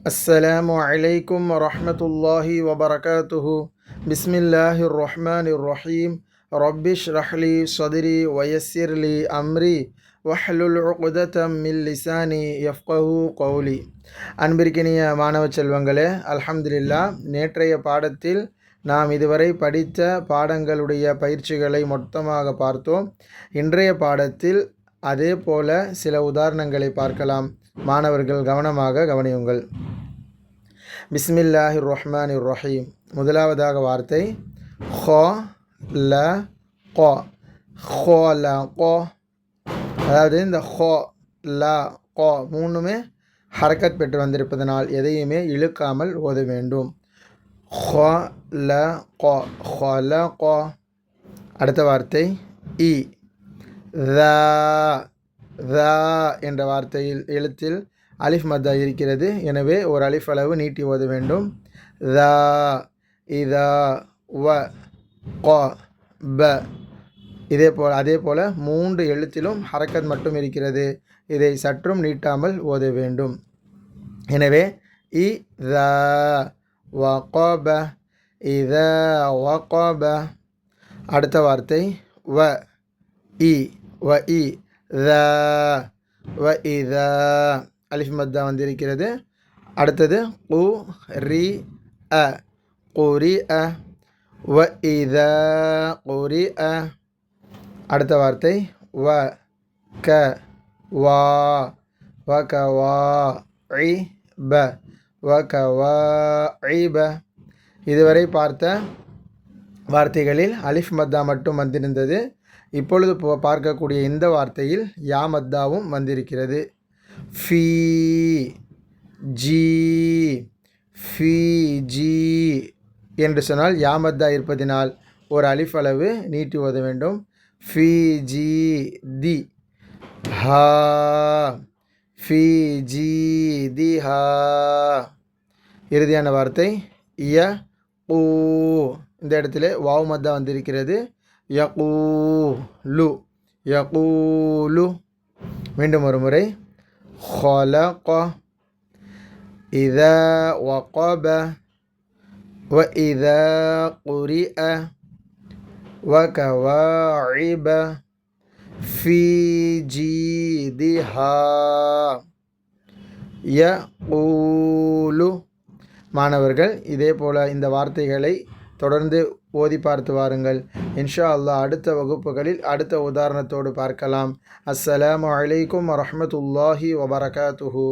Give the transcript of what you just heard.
السلام عليكم ورحمة الله وبركاته بسم الله الرحمن الرحيم رب اشرح لي صدري ويسر لي أمري வஹ்லுல் உக்ததம் mill லிசானி யஃப்கஹு கௌலி அன்பிற்கினிய மாணவ செல்வங்களே அல்ஹம்துலில்லா நேற்றைய பாடத்தில் நாம் இதுவரை படித்த பாடங்களுடைய பயிற்சிகளை மொத்தமாக பார்த்தோம் இன்றைய பாடத்தில் அதே போல சில உதாரணங்களை பார்க்கலாம் மாணவர்கள் கவனமாக கவனியுங்கள் பிஸ்மில்லாஹி ரஹ்மான் ரஹீம் முதலாவதாக வார்த்தை ஹோ ல கோ. ஹோ ல கோ. அதாவது இந்த ஹோ ல கோ மூணுமே ஹரக்கத் பெற்று வந்திருப்பதனால் எதையுமே இழுக்காமல் ஓத வேண்டும். ஹோ ல கோ. ஹோ ல கோ. அடுத்த வார்த்தை இ. த என்ற வார்த்தையில் எழுத்தில் அலிஃப் மத்தா இருக்கிறது. எனவே ஒரு அலிஃப் அளவு நீட்டி ஓத வேண்டும். த இதா வ க ப. இதே போல் அதே போல் மூன்று எழுத்திலும் ஹரக்கத் மட்டும் இருக்கிறது. இதை சற்றும் நீட்டாமல் ஓத வேண்டும். எனவே இ த வகோப இத வகோப அடுத்த வார்த்தை வ இ வ இ த வ இத அலிஃப் மத்தா வந்திருக்கிறது. அடுத்தது கு ரி அ. குரி அ. வ இத குரி அ. அடுத்த வார்த்தை வ க வா. வ க வா ஐ ப. வ க வா ஐ ப. இதுவரை பார்த்த வார்த்தைகளில் அலிஃப் மத்தா மட்டும் வந்திருந்தது. இப்பொழுது பார்க்கக்கூடிய இந்த வார்த்தையில் யா மத்தாவும் வந்திருக்கிறது. ஃபீ ஜி ஃபி ஜி என்று சொன்னால் யாமத்தா இருப்பதினால் ஒரு அலிஃப் அளவு நீட்டி ஓத வேண்டும். ஃபி ஜி தி ஹா. ஃபி ஜி தி ஹா. இறுதியான வார்த்தை ய ஊ. இந்த இடத்துல வாவ் மத்தா வந்திருக்கிறது. யகூ லு. யகூலு மீண்டும் ஒரு முறை. خلق إذا وقب وإذا قرئ وكواعب في جيدها يقول மாணவர்கள் இதே போல் இந்த வார்த்தைகளை தொடர்ந்து ஓதி பார்த்து வாருங்கள். இன்ஷா அல்லாஹ் அடுத்த வகுப்புகளில் அடுத்த உதாரணத்தோடு பார்க்கலாம். அஸ்ஸலாமு அலைக்கும் வரமத்துல்லாஹி வபரகாத்துஹூ.